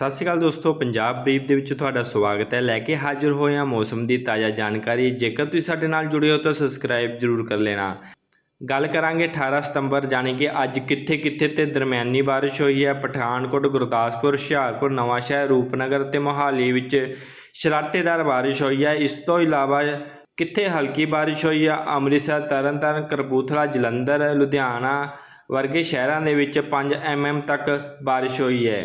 ਸਤਿ ਸ਼੍ਰੀ ਅਕਾਲ ਦੋਸਤੋ, ਪੰਜਾਬ ਬਰੀਫ ਦੇ ਵਿੱਚ ਤੁਹਾਡਾ ਸਵਾਗਤ ਹੈ। ਲੈ ਕੇ ਹਾਜ਼ਰ ਹੋਏ ਹਾਂ ਮੌਸਮ ਦੀ ਤਾਜ਼ਾ ਜਾਣਕਾਰੀ। ਜੇਕਰ ਤੁਸੀਂ ਸਾਡੇ ਨਾਲ ਜੁੜੇ ਹੋ ਤਾਂ ਸਬਸਕ੍ਰਾਈਬ ਜ਼ਰੂਰ ਕਰ ਲੈਣਾ। ਗੱਲ ਕਰਾਂਗੇ 18 ਸਤੰਬਰ, ਜਾਣੀ ਕਿ ਅੱਜ ਕਿੱਥੇ ਕਿੱਥੇ ਤੇ ਦਰਮਿਆਨੀ ਬਾਰਿਸ਼ ਹੋਈ ਹੈ। ਪਠਾਨਕੋਟ, ਗੁਰਦਾਸਪੁਰ, ਹੁਸ਼ਿਆਰਪੁਰ, ਨਵਾਂਸ਼ਹਿਰ, ਰੂਪਨਗਰ ਤੇ ਮੋਹਾਲੀ ਵਿੱਚ ਸ਼ਰਾਟੇਦਾਰ ਬਾਰਿਸ਼ ਹੋਈ ਹੈ। ਇਸ ਤੋਂ ਇਲਾਵਾ ਕਿੱਥੇ ਹਲਕੀ ਬਾਰਿਸ਼ ਹੋਈ ਹੈ? ਅੰਮ੍ਰਿਤਸਰ, ਤਰਨਤਾਰਨ ਕਰਪੂਥਲਾ ਜਲੰਧਰ, ਲੁਧਿਆਣਾ ਵਰਗੇ ਸ਼ਹਿਰਾਂ ਦੇ ਵਿੱਚ 5 ਐਮਐਮ ਤੱਕ ਬਾਰਿਸ਼ ਹੋਈ ਹੈ।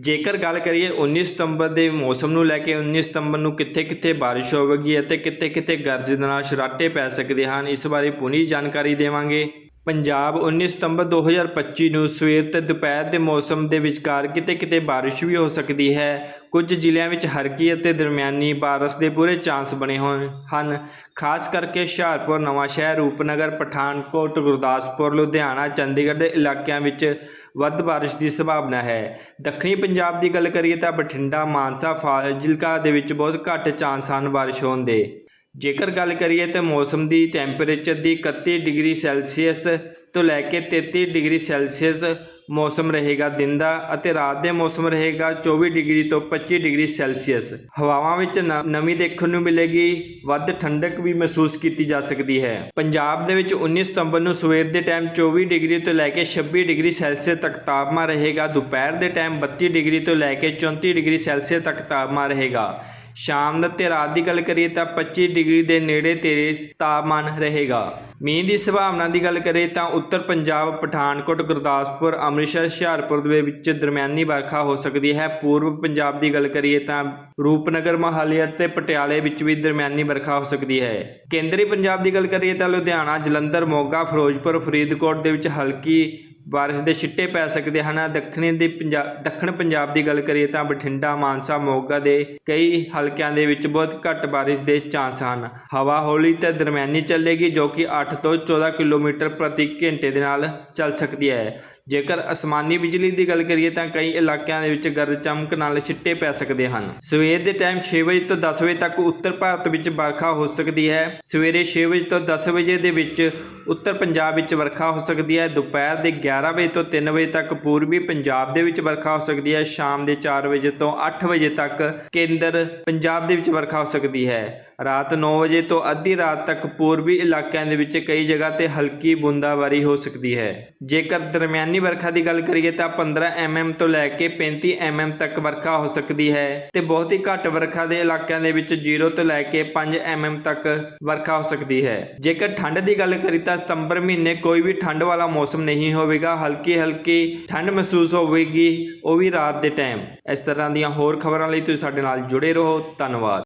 ਜੇਕਰ ਗੱਲ ਕਰੀਏ 19 ਸਤੰਬਰ ਦੇ ਮੌਸਮ ਨੂੰ ਲੈ ਕੇ 19 ਸਤੰਬਰ ਨੂੰ ਕਿੱਥੇ-ਕਿੱਥੇ ਬਾਰਿਸ਼ ਹੋਵੇਗੀ ਅਤੇ ਕਿੱਥੇ-ਕਿੱਥੇ ਗਰਜ ਦੇ ਨਾਲ ਛਰਾਟੇ ਪੈ ਸਕਦੇ ਹਨ, ਇਸ ਬਾਰੇ ਪੂਰੀ ਜਾਣਕਾਰੀ ਦੇਵਾਂਗੇ। ਪੰਜਾਬ 19 ਸਤੰਬਰ 2025 ਨੂੰ ਸਵੇਰ ਤੇ ਦੁਪਹਿਰ ਦੇ ਮੌਸਮ ਦੇ ਵਿਚਕਾਰ ਕਿਤੇ-ਕਿਤੇ ਬਾਰਿਸ਼ ਵੀ ਹੋ ਸਕਦੀ ਹੈ, ਕੁਝ ਜ਼ਿਲ੍ਹਿਆਂ ਵਿੱਚ ਹਲਕੀ ਅਤੇ ਦਰਮਿਆਨੀ ਬਾਰਿਸ਼ ਦੇ ਪੂਰੇ ਚਾਂਸ ਬਣੇ ਹੋਏ ਹਨ। ਖਾਸ ਕਰਕੇ ਹੁਸ਼ਿਆਰਪੁਰ, ਨਵਾਂਸ਼ਹਿਰ, ਰੂਪਨਗਰ, ਪਠਾਨਕੋਟ, ਗੁਰਦਾਸਪੁਰ, ਲੁਧਿਆਣਾ, ਚੰਡੀਗੜ੍ਹ ਦੇ ਇਲਾਕਿਆਂ ਵਿੱਚ ਵੱਧ ਬਾਰਿਸ਼ ਦੀ ਸੰਭਾਵਨਾ ਹੈ। ਦੱਖਣੀ ਪੰਜਾਬ ਦੀ ਗੱਲ ਕਰੀਏ ਤਾਂ ਬਠਿੰਡਾ, ਮਾਨਸਾ, ਫਾਜ਼ਿਲਕਾ ਦੇ ਵਿੱਚ ਬਹੁਤ ਘੱਟ ਚਾਂਸ ਹਨ ਬਾਰਿਸ਼ ਹੋਣ ਦੇ। ਜੇਕਰ ਗੱਲ ਕਰੀਏ ਤਾਂ ਮੌਸਮ ਦੀ ਟੈਂਪਰੇਚਰ ਦੀ 31 ਡਿਗਰੀ ਸੈਲਸੀਅਸ ਤੋਂ ਲੈ ਕੇ 33 ਡਿਗਰੀ ਸੈਲਸੀਅਸ ਮੌਸਮ ਰਹੇਗਾ ਦਿਨ ਦਾ ਅਤੇ ਰਾਤ ਦੇ ਮੌਸਮ ਰਹੇਗਾ 24 ਡਿਗਰੀ ਤੋਂ 25 ਡਿਗਰੀ ਸੈਲਸੀਅਸ। ਹਵਾਵਾਂ ਵਿੱਚ ਨ- ਨਮੀ ਦੇਖਣ ਨੂੰ ਮਿਲੇਗੀ, ਵੱਧ ਠੰਡਕ ਵੀ ਮਹਿਸੂਸ ਕੀਤੀ ਜਾ ਸਕਦੀ ਹੈ। ਪੰਜਾਬ ਦੇ ਵਿੱਚ 19 ਸਤੰਬਰ ਨੂੰ ਸਵੇਰ ਦੇ ਟਾਈਮ 24 ਡਿਗਰੀ ਤੋਂ ਲੈ ਕੇ 26 ਡਿਗਰੀ ਸੈਲਸੀਅਸ ਤੱਕ ਤਾਪਮਾਨ ਰਹੇਗਾ, ਦੁਪਹਿਰ ਦੇ ਟਾਈਮ 32 ਡਿਗਰੀ ਤੋਂ ਲੈ ਕੇ 34 ਡਿਗਰੀ ਸੈਲਸੀਅਸ ਤੱਕ ਤਾਪਮਾਨ ਰਹੇਗਾ। ਸ਼ਾਮ ਦਾ ਤੇ ਰਾਤ ਦੀ ਗੱਲ ਕਰੀਏ ਤਾਂ 25 ਡਿਗਰੀ ਦੇ ਨੇੜੇ ਤੇਰੇ ਤਾਪਮਾਨ ਰਹੇਗਾ। ਮੀਂਹ ਦੀ ਸੰਭਾਵਨਾ ਦੀ ਗੱਲ ਕਰੀਏ ਤਾਂ ਉੱਤਰ ਪੰਜਾਬ, ਪਠਾਨਕੋਟ, ਗੁਰਦਾਸਪੁਰ, ਅੰਮ੍ਰਿਤਸਰ, ਹੁਸ਼ਿਆਰਪੁਰ ਦੇ ਵਿੱਚ ਦਰਮਿਆਨੀ ਵਰਖਾ ਹੋ ਸਕਦੀ ਹੈ। ਪੂਰਬ ਪੰਜਾਬ ਦੀ ਗੱਲ ਕਰੀਏ ਤਾਂ ਰੂਪਨਗਰ, ਮੋਹਾਲੀ ਅਤੇ ਪਟਿਆਲੇ ਵਿੱਚ ਵੀ ਦਰਮਿਆਨੀ ਵਰਖਾ ਹੋ ਸਕਦੀ ਹੈ। ਕੇਂਦਰੀ ਪੰਜਾਬ ਦੀ ਗੱਲ ਕਰੀਏ ਤਾਂ ਲੁਧਿਆਣਾ, ਜਲੰਧਰ, ਮੋਗਾ, ਫਿਰੋਜ਼ਪੁਰ, ਫਰੀਦਕੋਟ ਦੇ ਵਿੱਚ ਹਲਕੀ ਬਾਰਿਸ਼ ਦੇ ਛਿੱਟੇ ਪੈ ਸਕਦੇ ਹਨ। ਦੱਖਣੀ ਦੀ ਪੰਜਾਬ ਦੱਖਣ ਪੰਜਾਬ ਦੀ ਗੱਲ ਕਰੀਏ ਤਾਂ ਬਠਿੰਡਾ, ਮਾਨਸਾ, ਮੋਗਾ ਦੇ ਕਈ ਹਲਕਿਆਂ ਦੇ ਵਿੱਚ ਬਹੁਤ ਘੱਟ ਬਾਰਿਸ਼ ਦੇ ਚਾਂਸ ਹਨ। ਹਵਾ ਹੌਲੀ ਤੇ ਦਰਮਿਆਨੀ ਚੱਲੇਗੀ ਜੋ ਕਿ 8 ਤੋਂ 14 ਕਿਲੋਮੀਟਰ ਪ੍ਰਤੀ ਘੰਟੇ ਦੇ ਨਾਲ ਚੱਲ ਸਕਦੀ ਹੈ। ਜੇਕਰ ਅਸਮਾਨੀ ਬਿਜਲੀ ਦੀ ਗੱਲ ਕਰੀਏ ਤਾਂ ਕਈ ਇਲਾਕਿਆਂ ਦੇ ਵਿੱਚ ਗਰਜ ਚਮਕ ਨਾਲ ਛਿੱਟੇ ਪੈ ਸਕਦੇ ਹਨ। ਸਵੇਰ ਦੇ ਟਾਈਮ 6 ਵਜੇ ਤੋਂ 10 ਵਜੇ ਤੱਕ ਉੱਤਰ ਭਾਰਤ ਵਿੱਚ ਵਰਖਾ ਹੋ ਸਕਦੀ ਹੈ। ਸਵੇਰੇ 6 ਵਜੇ ਤੋਂ 10 ਵਜੇ ਦੇ ਵਿੱਚ ਉੱਤਰ ਪੰਜਾਬ ਵਿੱਚ ਵਰਖਾ ਹੋ ਸਕਦੀ ਹੈ। ਦੁਪਹਿਰ ਦੇ 11 ਵਜੇ ਤੋਂ 3 ਵਜੇ ਤੱਕ ਪੂਰਬੀ ਪੰਜਾਬ ਦੇ ਵਿੱਚ ਵਰਖਾ ਹੋ ਸਕਦੀ ਹੈ। ਸ਼ਾਮ ਦੇ 4 ਵਜੇ ਤੋਂ 8 ਵਜੇ ਤੱਕ ਕੇਂਦਰ ਪੰਜਾਬ ਦੇ ਵਿੱਚ ਵਰਖਾ ਹੋ ਸਕਦੀ ਹੈ। ਰਾਤ 9 ਵਜੇ ਤੋਂ ਅੱਧੀ ਰਾਤ ਤੱਕ ਪੂਰਬੀ ਇਲਾਕਿਆਂ ਦੇ ਵਿੱਚ ਕਈ ਜਗ੍ਹਾ ਤੇ ਹਲਕੀ ਬੂੰਦਾਬਾਰੀ ਹੋ ਸਕਦੀ ਹੈ। ਜੇਕਰ ਦਰਮਿਆਨੀ ਵਰਖਾ ਦੀ ਗੱਲ ਕਰੀਏ ਤਾਂ 15 mm ਤੋਂ ਲੈ ਕੇ 35 mm ਤੱਕ ਵਰਖਾ ਹੋ ਸਕਦੀ ਹੈ ਤੇ ਬਹੁਤ ਹੀ ਘੱਟ ਵਰਖਾ ਦੇ ਇਲਾਕਿਆਂ ਦੇ ਵਿੱਚ 0 ਤੋਂ ਲੈ ਕੇ 5 mm ਤੱਕ ਵਰਖਾ ਹੋ ਸਕਦੀ ਹੈ। ਜੇਕਰ ਠੰਡ ਦੀ ਗੱਲ ਕਰੀ ਤਾਂ ਸਤੰਬਰ ਮਹੀਨੇ ਕੋਈ ਵੀ ਠੰਡ ਵਾਲਾ ਮੌਸਮ ਨਹੀਂ ਹੋਵੇਗਾ ਹਲਕੀ ਹਲਕੀ ਠੰਡ ਮਹਿਸੂਸ ਹੋਵੇਗੀ, ਉਹ ਵੀ ਰਾਤ ਦੇ ਟਾਈਮ। ਇਸ ਤਰ੍ਹਾਂ ਦੀਆਂ ਹੋਰ ਖਬਰਾਂ ਲਈ ਤੁਸੀਂ ਸਾਡੇ ਨਾਲ ਜੁੜੇ ਰਹੋ। ਧੰਨਵਾਦ।